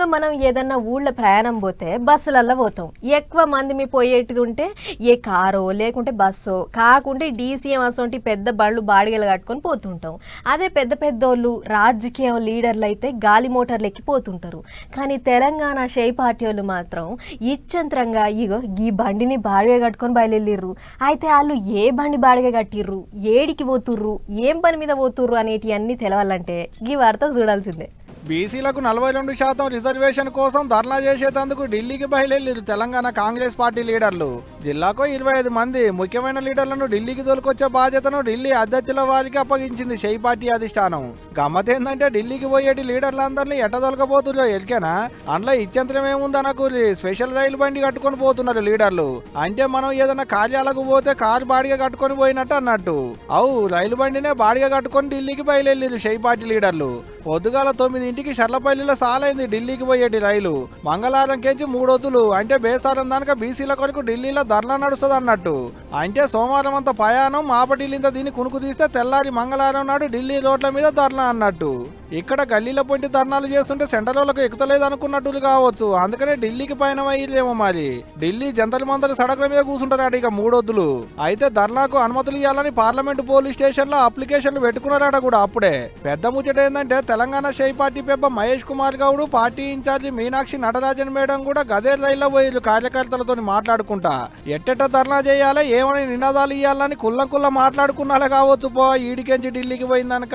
మామూలుగా మనం ఏదన్నా ఊళ్ళో ప్రయాణం పోతే బస్సులల్లో పోతాం. ఎక్కువ మంది మీ పోయేటిది ఉంటే ఏ కారో లేకుంటే బస్సో కాకుంటే డీసీఎం అసొంటి పెద్ద బళ్ళు బాడిగలు కట్టుకొని పోతుంటాం. అదే పెద్ద పెద్దోళ్ళు రాజకీయ లీడర్లు అయితే గాలి మోటార్లు ఎక్కిపోతుంటారు కానీ తెలంగాణ షై పార్టీ వాళ్ళు మాత్రం ఇచ్చంత్రంగా ఇగో ఈ బండిని బాడిగ కట్టుకొని బయలుదేరిర్రు. అయితే వాళ్ళు ఏ బండి బాడిగ కట్టిర్రు? ఏడికి పోతుర్రు? ఏం పని మీద పోతుర్రు? అనేటి అన్ని తెలవాలంటే ఈ వార్త చూడాల్సిందే. బీసీలకు నలభై రెండు శాతం రిజర్వేషన్ కోసం ధర్నా చేసేందుకు ఢిల్లీకి బయలుదేరారు తెలంగాణ కాంగ్రెస్ పార్టీ లీడర్లు. జిల్లాకు ఇరవై ఐదు మంది ముఖ్యమైన లీడర్లను ఢిల్లీకి తోలుకొచ్చే బాధ్యతను ఢిల్లీ అధ్యక్షుల వారికి అప్పగించింది షై పార్టీ అధిష్టానం. గమ్మత్ ఏంటంటే ఢిల్లీకి పోయేటి లీడర్లందరినీ ఎట్ట తొలకపోతుర్రో ఎరికేనా? అందులో ఇచ్చంత్రం ఏముందనకు స్పెషల్ రైలు బండి కట్టుకొని పోతున్నారు లీడర్లు. అంటే మనం ఏదైనా కార్యాలకు పోతే కారు బాడిగ కట్టుకొని పోయినట్టు అన్నట్టు. అవు రైలు బండినే బాడిగ కట్టుకొని ఢిల్లీకి బయలుదేరు షై పార్టీ లీడర్లు. పొద్దుగాల తొమ్మిదింటికి షర్లపల్లిలో సాలైంది ఢిల్లీకి పోయేటి రైలు. మంగళవారం కేంచి మూడొద్దులు. అంటే బేసారం దానిక బీసీల కొరకు ఢిల్లీలో ధర్నా నడుస్తుంది అన్నట్టు అంటే సోమవారం అంత ప్రయాణం మాపటిల్లింత దీన్ని కునుకు తీస్తే తెల్లారి మంగళవారం నాడు ఢిల్లీ రోడ్ల మీద ధర్నా అన్నట్టు. ఇక్కడ గల్లీల పొంటి ధర్నాలు చేస్తుంటే సెంటర్లకు ఎక్కుతలేదు అనుకున్నట్టులు కావచ్చు. అందుకనే ఢిల్లీకి పైన అయ్యేమో మరి. ఢిల్లీ జంతలు మందలు సడకుల మీద కూర్చుంటారట ఇక మూడొద్దులు. అయితే ధర్నాకు అనుమతులు ఇవ్వాలని పార్లమెంట్ పోలీస్ స్టేషన్లో అప్లికేషన్లు పెట్టుకున్నారట కూడా అప్పుడే. పెద్ద ముచ్చట ఏంటంటే తెలంగాణ షై party పెబ్బ Mahesh Kumar Goud party incharge Meenakshi Natarajan madam కూడా గదే రైల్లో పోయి కార్యకర్తలతో మాట్లాడుకుంటా. ఎట్టెట్ట ధర్నా చేయాలి? ఏమని నినాదాలు ఇవ్వాలని కుల్లం కుల్ల మాట్లాడుకున్నాలే కావచ్చు పో. ఈడికెంచి ఢిల్లీకి పోయిందనక?